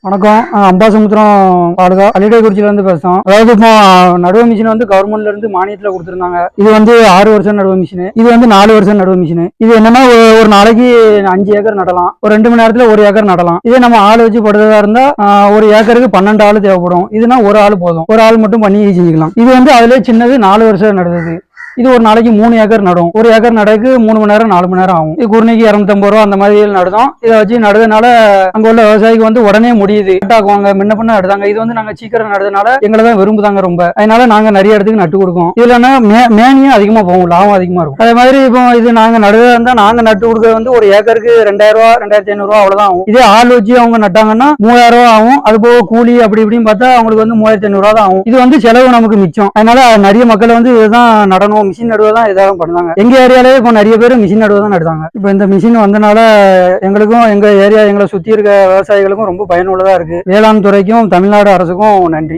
வணக்கம். அம்பாசமுத்திரம் தாலுகா அள்ளிடைக்குறிச்சியில இருந்து பேசுறோம். அதாவது இப்போ நடுவு மிஷின் வந்து கவர்மெண்ட்ல இருந்து மானியத்துல கொடுத்துருந்தாங்க. இது வந்து ஆறு வருஷம் நடுவு மிஷின் இது வந்து நாலு வருஷம் நடுவு மிஷின் இது என்னன்னா ஒரு- நாளைக்கு அஞ்சு ஏக்கர் நடலாம். ஒரு ரெண்டு மணி நேரத்துல ஒரு ஏக்கர் நடலாம். இதே நம்ம ஆள் வச்சு படுறதா இருந்தா ஒரு ஏக்கருக்கு பன்னெண்டு ஆள் தேவைப்படும். இதுனா ஒரு ஆள் போதும். ஒரு ஆள் மட்டும் பண்ணி செஞ்சுக்கலாம். இது வந்து அதுல சின்னது நாலு வருஷம் நடுறது இது ஒரு நாளைக்கு மூணு ஏக்கர் நடும். ஒரு ஏக்கர் நடக்கு மூணு மணி நேரம் நாலு மணி நேரம் ஆகும். இது குருணைக்கு இரநூத்தம்பது ரூபா அந்த மாதிரி நடுதோம். இதை வச்சு நடுறதுனால அங்க உள்ள விவசாயிக்கு வந்து உடனே முடியுது. ஆக்குவாங்க முன்ன பண்ண நடுதாங்க. இது வந்து நாங்க சீக்கிரம் நடுறதுனால எங்களை தான் விரும்புதாங்க ரொம்ப. அதனால நாங்க நிறைய இடத்துக்கு நட்டு கொடுக்கோம். இதுல மே- மேனியும் அதிகமா போகும் லாபம் அதிகமா இருக்கும். அதே மாதிரி இப்போ இது நாங்க நடுறதா இருந்தா நாங்க நட்டு கொடுக்கறது வந்து ஒரு ஏக்கருக்கு ரெண்டாயிரம் ரூபா ரெண்டாயிரத்தி ஐநூறு ரூபா அவ்வளவுதான் ஆகும். இதே ஆள் வச்சு அவங்க நட்டாங்கன்னா மூவாயிரம் ரூபா ஆகும். அது போக கூலி அப்படி இப்படின்னு பார்த்தா அவங்களுக்கு வந்து மூவாயிரத்தி ஐநூறு ரூபா தான் ஆகும். இது வந்து செலவு நமக்கு மிச்சம். அதனால நிறைய மக்கள் வந்து இதுதான் நடணும் மிஷின் நடுவதான் இதாக பண்ணுவாங்க. எங்க ஏரியாலே இப்போ நிறைய பேர் மிஷின் நடுவதான் நடுதாங்க இப்போ இந்த மிஷின் வந்தனால எங்களுக்கும் எங்க ஏரியா எங்களை சுத்தி இருக்க விவசாயிகளுக்கும் ரொம்ப பயனுள்ளதா இருக்கு. வேளாண் துறைக்கும் தமிழ்நாடு அரசுக்கும் நன்றி.